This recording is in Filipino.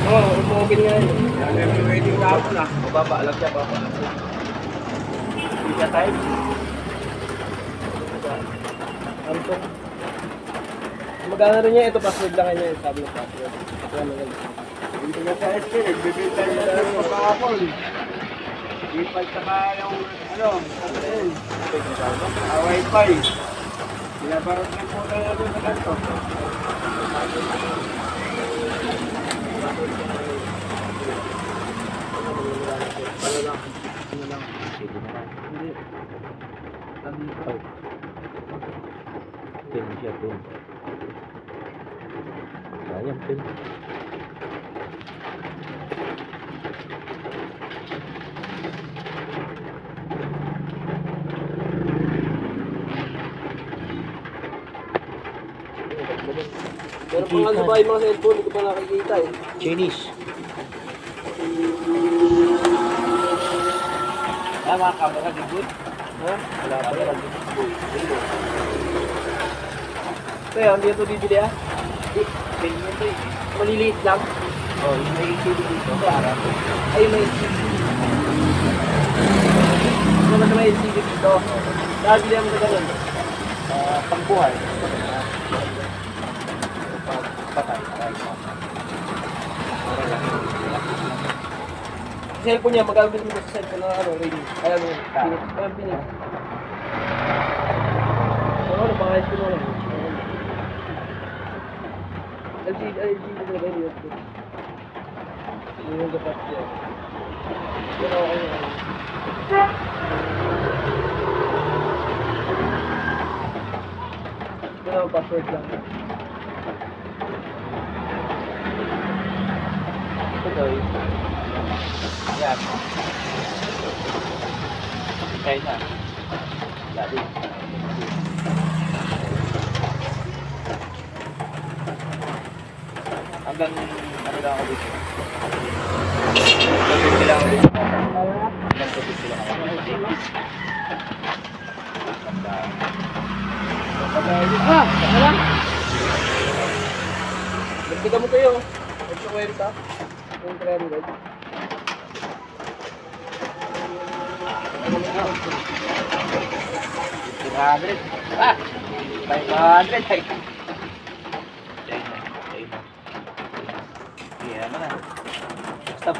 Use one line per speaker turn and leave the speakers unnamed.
Oo, oh, open nga yun.
Yung waiting na ako na.
Mababa, alam niya, baba. Hindi ka time. Ano to? Magkano rin niya, ito password lang niya, sabi ng password. Ano lang.
Dito na sa SK, nagbibintay na tayo ng pagkakapon. Ipal saka yung, ano, ano yun, ah, wifi. Binabarot din po tayo doon sa kanto.
Ano lang, ano lang. Hindi.
Siya, pin. Sayang, pin.
Pero pang ano ba yung mga cellphone, hindi ko pa nakikita eh.
Chinese.
Ah, mga camera, di good. Ha? Wala pa rin. Kaya, hindi ito bibili ah. Mo ito eh. Maliliit lang. Oh, yung may LCD dito. Ay, may. Ano naman may LCD dito? Nakabili mo na ganun. Ah, pangbuhay. Patay. Sa cellphone niya, magkakalit mo sa cellphone na ano, radio. Ano, pinit. Ay, pinit. Oo, ano, pang high school na lang. LCD, ay, LCD talaga yun. Yun yung dapat siya. Pero okay na. Ito na, password lang. Ito, eh. Yan. China. Lagi. Hanggang ano lang ako dito. Hanggang 50 lang ako dito. Hanggang 50 lang ako dito. Ah! Ano? Nagtiga mo kayo. Ito kwenta. Yung 300.
Hundred. Ah! 500. Ay.
China. China. Kaya ah. Basta